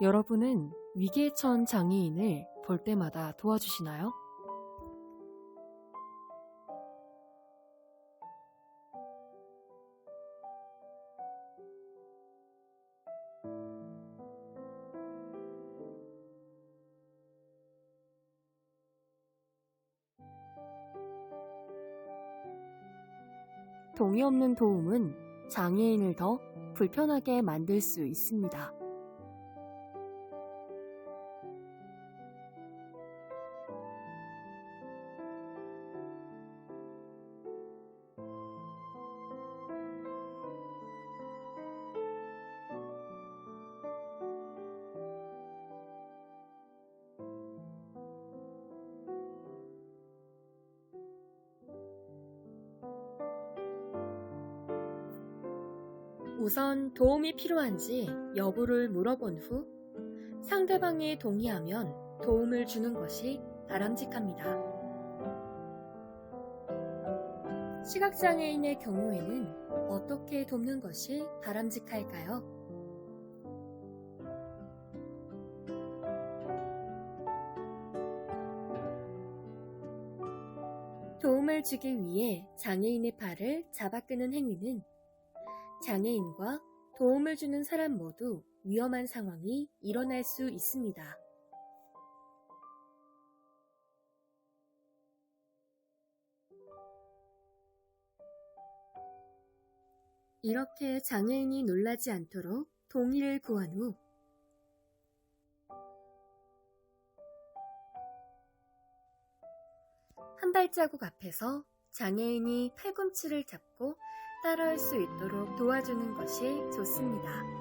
여러분은 위기에 처한 장애인을 볼 때마다 도와주시나요? 동의 없는 도움은 장애인을 더 불편하게 만들 수 있습니다. 우선 도움이 필요한지 여부를 물어본 후 상대방이 동의하면 도움을 주는 것이 바람직합니다. 시각장애인의 경우에는 어떻게 돕는 것이 바람직할까요? 도움을 주기 위해 장애인의 팔을 잡아 끄는 행위는 장애인과 도움을 주는 사람 모두 위험한 상황이 일어날 수 있습니다. 이렇게 장애인이 놀라지 않도록 동의를 구한 후 한 발자국 앞에서 장애인이 팔꿈치를 잡고 따라할 수 있도록 도와주는 것이 좋습니다.